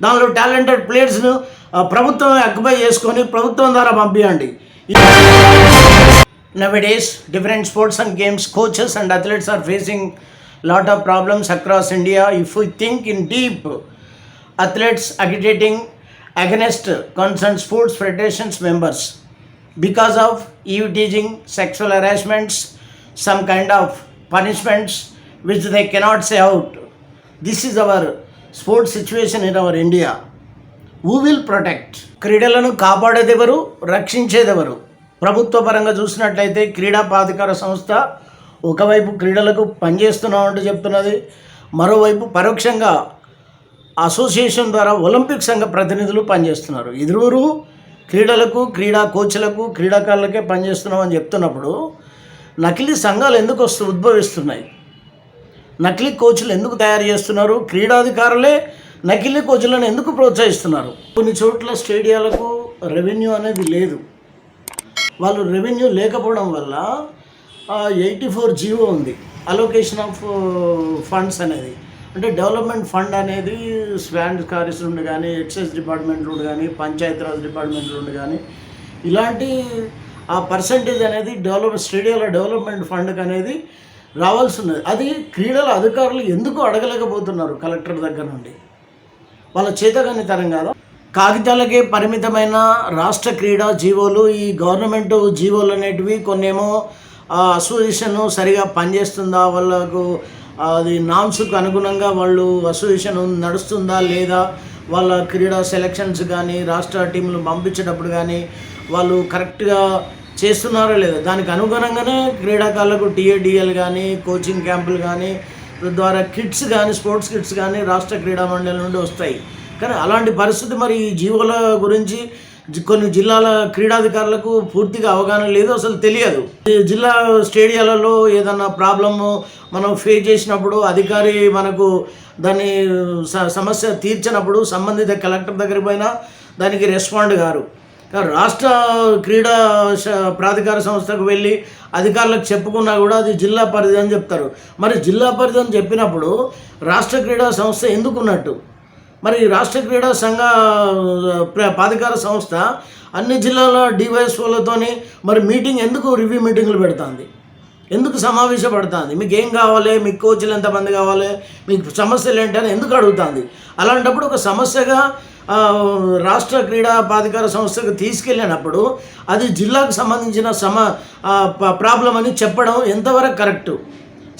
దానిలో టాలెంటెడ్ ప్లేయర్స్ను ప్రభుత్వం అక్యుపై చేసుకొని ప్రభుత్వం ద్వారా పంపించండి nowadays different sports and games coaches and athletes are facing lot of problems across India if you think in deep athletes agitating against concern sports federations members because of eve teasing sexual harassments some kind of punishments which they cannot say out this is our sports situation in our India. Who will protect క్రీడలను కాపాడేదెవరు? రక్షించేదెవరు? ప్రభుత్వ పరంగా చూసినట్లయితే క్రీడా ప్రాధికార సంస్థ ఒకవైపు క్రీడలకు పనిచేస్తున్నామంటూ చెప్తున్నది. మరోవైపు పరోక్షంగా అసోసియేషన్ ద్వారా ఒలింపిక్ సంఘ ప్రతినిధులు పనిచేస్తున్నారు. ఇరువురు క్రీడలకు క్రీడా కోచ్లకు క్రీడాకారులకే పనిచేస్తున్నామని చెప్తున్నప్పుడు నకిలీ సంఘాలు ఎందుకు వస్తూ ఉద్భవిస్తున్నాయి? నకిలీ కోచ్లు ఎందుకు తయారు చేస్తున్నారు? క్రీడాధికారులే నకిలీ కోచ్లను ఎందుకు ప్రోత్సహిస్తున్నారు? కొన్ని చోట్ల స్టేడియాలకు రెవెన్యూ అనేది లేదు. వాళ్ళు రెవెన్యూ లేకపోవడం వల్ల ఎయిటీ ఫోర్ జీవో ఉంది. అలొకేషన్ ఆఫ్ ఫండ్స్ అనేది. అంటే డెవలప్మెంట్ ఫండ్ అనేది స్వాండ్ కార్యస్ నుండి కానీ ఎక్సైజ్ డిపార్ట్మెంట్ నుండి కానీ పంచాయతీరాజ్ డిపార్ట్మెంట్ నుండి కానీ ఇలాంటి ఆ పర్సంటేజ్ అనేది డెవలప్ స్టేడియాల డెవలప్మెంట్ ఫండ్కి అనేది రావాల్సి ఉన్నది అది క్రీడల అధికారులు ఎందుకు అడగలేకపోతున్నారు కలెక్టర్ దగ్గర నుండి? వాళ్ళ చేతగాని తరం కాదా. కాగితాలకే పరిమితమైన రాష్ట్ర క్రీడా జీవోలు ఈ గవర్నమెంట్ జీవోలు అనేటివి కొన్నేమో అసోసియేషన్ సరిగా పనిచేస్తుందా? వాళ్ళకు అది నామ్స్కు అనుగుణంగా వాళ్ళు అసోసియేషన్ నడుస్తుందా లేదా? వాళ్ళ క్రీడా సెలక్షన్స్ కానీ రాష్ట్ర టీంలు పంపించేటప్పుడు కానీ వాళ్ళు కరెక్ట్గా చేస్తున్నారో లేదా. దానికి అనుగుణంగానే క్రీడాకారులకు టీఏడిఎల్ కానీ కోచింగ్ క్యాంపులు కానీ ద్వారా కిట్స్ కానీ స్పోర్ట్స్ కిట్స్ కానీ రాష్ట్ర క్రీడా మండలి నుండి వస్తాయి. కానీ అలాంటి పరిస్థితి మరి ఈ జీవోల గురించి కొన్ని జిల్లాల క్రీడాధికారులకు పూర్తిగా అవగాహన లేదు అసలు తెలియదు. జిల్లా స్టేడియాలలో ఏదన్నా ప్రాబ్లము మనం ఫేస్ చేసినప్పుడు అధికారి మనకు దాన్ని స- సమస్య తీర్చినప్పుడు సంబంధిత కలెక్టర్ దగ్గరికి పోయినా దానికి రెస్పాండ్ గారు. రాష్ట్ర క్రీడా ప్రాధికార సంస్థకు వెళ్ళి అధికారులకు చెప్పుకున్నా కూడా అది జిల్లా పరిధి అని చెప్తారు. మరి జిల్లా పరిధి అని చెప్పినప్పుడు రాష్ట్ర క్రీడా సంస్థ ఎందుకున్నట్టు? మరి రాష్ట్ర క్రీడా సంఘ ప్రాధికార సంస్థ అన్ని జిల్లాల డివైఎస్ఓలతోని మరి మీటింగ్ ఎందుకు రివ్యూ మీటింగ్లు పెడుతుంది? ఎందుకు సమావేశపడుతుంది? మీకు ఏం కావాలి? మీకు కోచ్లు ఎంతమంది కావాలి? మీకు సమస్యలు ఏంటని ఎందుకు అడుగుతుంది? అలాంటప్పుడు ఒక సమస్యగా రాష్ట్ర క్రీడా ప్రాధికార సంస్థకు తీసుకెళ్ళినప్పుడు అది జిల్లాకు సంబంధించిన సమ ప్రాబ్లం అని చెప్పడం ఎంతవరకు కరెక్టు?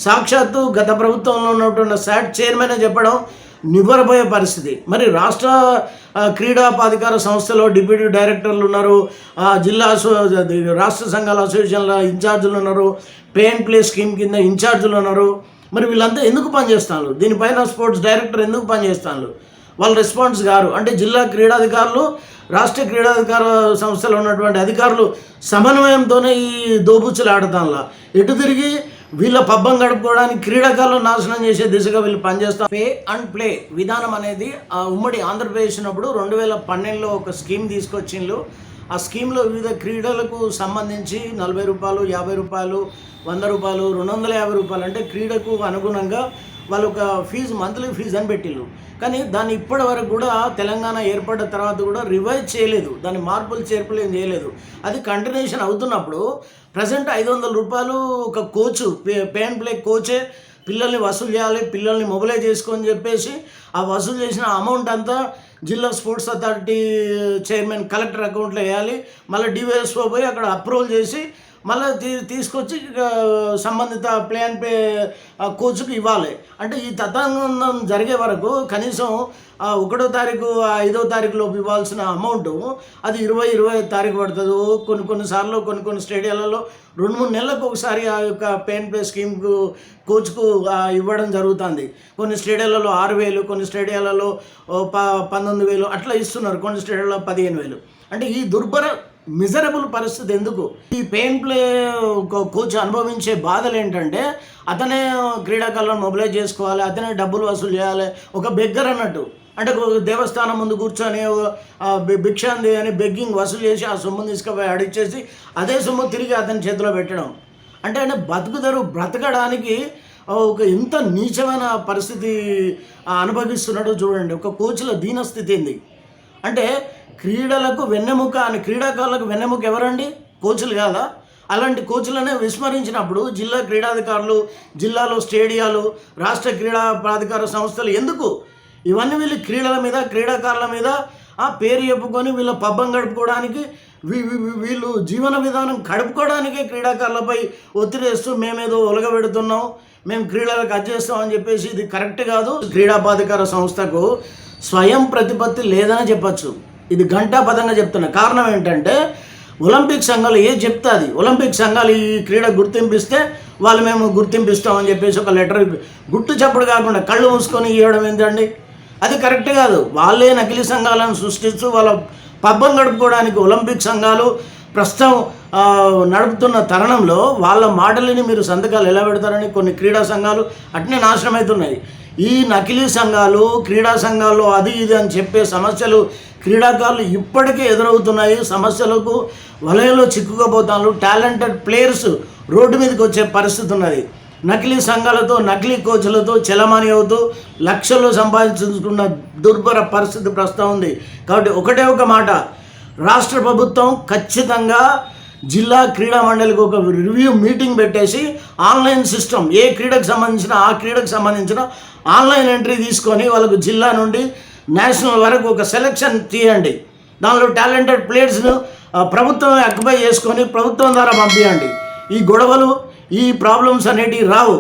సాక్షాత్తు గత ప్రభుత్వంలో ఉన్నటువంటి శాట్ చైర్మన్ చెప్పడం నివ్వరపోయే పరిస్థితి. మరి రాష్ట్ర క్రీడా ప్రాధికార సంస్థలో డిప్యూటీ డైరెక్టర్లు ఉన్నారు. జిల్లా అసో రాష్ట్ర సంఘాల అసోసియేషన్ల ఇన్ఛార్జీలు ఉన్నారు. పే అండ్ ప్లే స్కీమ్ కింద ఇన్ఛార్జీలు ఉన్నారు. మరి వీళ్ళంతా ఎందుకు పనిచేస్తున్నారు? దీనిపైన స్పోర్ట్స్ డైరెక్టర్ ఎందుకు పనిచేస్తున్నారు? వాళ్ళ రెస్పాన్స్ గారు అంటే జిల్లా క్రీడాధికారులు రాష్ట్ర క్రీడాధికార సంస్థలో ఉన్నటువంటి అధికారులు సమన్వయంతోనే ఈ దోబుచ్చులు ఆడతాంలా ఎటు తిరిగి వీళ్ళ పబ్బం గడుపుకోవడానికి క్రీడాకారులు నాశనం చేసే దిశగా వీళ్ళు పనిచేస్తారు పే అండ్ ప్లే విధానం అనేది ఆ ఉమ్మడి ఆంధ్రప్రదేశ్ ఉన్నప్పుడు రెండు వేల పన్నెండులో ఒక స్కీమ్ తీసుకొచ్చిండ్రు. ఆ స్కీమ్లో వివిధ క్రీడలకు సంబంధించి నలభై రూపాయలు యాభై రూపాయలు వంద రూపాయలు రెండు వందల యాభై రూపాయలు అంటే క్రీడకు అనుగుణంగా వాళ్ళు ఒక ఫీజు మంత్లీ ఫీజు అని పెట్టిల్లు కానీ దాన్ని ఇప్పటి వరకు కూడా తెలంగాణ ఏర్పడ్డ తర్వాత కూడా రివైజ్ చేయలేదు. దాని మార్పులు చేర్పులు ఏం చేయలేదు. అది కంటిన్యూషన్ అవుతున్నప్పుడు ప్రజెంట్ ఐదు వందల రూపాయలు ఒక coach pay pay and play కోచే పిల్లల్ని వసూలు చేయాలి పిల్లల్ని మొబిలైజ్ చేసుకొని చెప్పేసి ఆ వసూలు చేసిన అమౌంట్ అంతా జిల్లా స్పోర్ట్స్ అథారిటీ చైర్మన్ కలెక్టర్ అకౌంట్లో వేయాలి. మళ్ళీ డివైఎస్ఓ పోయి అక్కడ అప్రూవల్ చేసి మళ్ళీ తీ తీసుకొచ్చి సంబంధిత ప్లే పే కోచ్కి ఇవ్వాలి. అంటే ఈ తతంగం జరిగే వరకు కనీసం ఒకటో తారీఖు ఆ ఐదో తారీఖులోపు ఇవ్వాల్సిన అమౌంట్ అది ఇరవై ఇరవై ఐదు తారీఖు పడుతుంది కొన్ని కొన్నిసార్లు కొన్ని కొన్ని స్టేడియాలలో రెండు మూడు నెలలకు ఒకసారి ఆ యొక్క పెయిన్ పే స్కీమ్కు కోచ్కు ఇవ్వడం జరుగుతుంది. కొన్ని స్టేడియాలలో ఆరు వేలు కొన్ని స్టేడియాలలో ప పంతొమ్మిది వేలు అట్లా ఇస్తున్నారు. కొన్ని స్టేడియాలలో పదిహేను వేలు. అంటే ఈ దుర్భర మిజరబుల్ పరిస్థితి ఎందుకు? ఈ పెయిన్ ప్లే కోచ్ అనుభవించే బాధలు ఏంటంటే అతనే క్రీడాకారులను మొబిలైజ్ చేసుకోవాలి అతనే డబ్బులు వసూలు చేయాలి ఒక బెగ్గర్ అన్నట్టు. అంటే దేవస్థానం ముందు కూర్చొని ఒక, భిక్షాంది అని బెగ్గింగ్ వసూలు చేసి ఆ సొమ్మును తీసుకుపోయి అడిచేసి అదే సొమ్ము తిరిగి అతని చేతిలో పెట్టడం. అంటే ఆయన బతుకుదరు బ్రతకడానికి ఒక ఇంత నీచమైన పరిస్థితి అనుభవిస్తున్నట్టు చూడండి. ఒక కోచ్ల దీనస్థితి ఏంది? అంటే క్రీడలకు వెన్నెముక అని క్రీడాకారులకు వెన్నెముక ఎవరండి? కోచ్లు కాదా? అలాంటి కోచ్లనే విస్మరించినప్పుడు జిల్లా క్రీడాధికారులు జిల్లాలో స్టేడియాలు రాష్ట్ర క్రీడా ప్రాధికార సంస్థలు ఎందుకు? ఇవన్నీ వీళ్ళు క్రీడల మీద క్రీడాకారుల మీద ఆ పేరు చెప్పుకొని వీళ్ళ పబ్బం గడుపుకోవడానికి వీ- వీళ్ళు జీవన విధానం గడుపుకోవడానికే క్రీడాకారులపై ఒత్తిడి వేస్తూ మేమేదో ఒలగబెడుతున్నాం మేము క్రీడలకు అది అని చెప్పేసి ఇది కరెక్ట్ కాదు. క్రీడా ప్రాధికార సంస్థకు స్వయం ప్రతిపత్తి లేదని చెప్పచ్చు. ఇది ఘంటాపదంగా చెప్తున్నా. కారణం ఏంటంటే ఒలింపిక్ సంఘాలు ఏ చెప్తుంది ఒలింపిక్ సంఘాలు ఈ క్రీడ గుర్తింపిస్తే వాళ్ళు మేము గుర్తింపిస్తామని చెప్పేసి ఒక లెటర్ గుట్టు చప్పుడు కాకుండా కళ్ళు మూసుకొని ఇవ్వడం ఏంటండి? అది కరెక్ట్ కాదు. వాళ్ళే నకిలీ సంఘాలను సృష్టిస్తూ వాళ్ళ పబ్బం గడుపుకోవడానికి ఒలింపిక్ సంఘాలు ప్రస్తుతం నడుపుతున్న తరుణంలో వాళ్ళ మాటలని మీరు సంతకాలు ఎలా పెడతారని కొన్ని క్రీడా సంఘాలు అట్నే నాశనం అవుతున్నాయి ఈ నకిలీ సంఘాలు క్రీడా సంఘాలు అది ఇది అని చెప్పే సమస్యలు క్రీడాకారులు ఇప్పటికే ఎదురవుతున్నాయి. సమస్యలకు వలయంలో చిక్కుకుపోతాను టాలెంటెడ్ ప్లేయర్స్ రోడ్డు మీదకి వచ్చే పరిస్థితి ఉన్నది. నకిలీ సంఘాలతో నకిలీ కోచ్లతో చలమణి అవుతూ లక్షల్లో సంపాదించుకున్న దుర్భర పరిస్థితి ప్రస్తుతం ఉంది. కాబట్టి ఒకటే ఒక మాట రాష్ట్ర ప్రభుత్వం ఖచ్చితంగా జిల్లా క్రీడా మండలికి ఒక రివ్యూ మీటింగ్ పెట్టేసి ఆన్లైన్ సిస్టమ్ ఏ క్రీడకు సంబంధించిన ఆ క్రీడకు సంబంధించిన ఆన్లైన్ ఎంట్రీ తీసుకొని వాళ్ళకు జిల్లా నుండి నేషనల్ వరకు ఒక సెలెక్షన్ తీయండి. దానిలో టాలెంటెడ్ ప్లేయర్స్ను ప్రభుత్వం అక్యుపై చేసుకొని ప్రభుత్వం ద్వారా పంపించండి ఈ గొడవలు ఈ ప్రాబ్లమ్స్ అనేటివి రావు.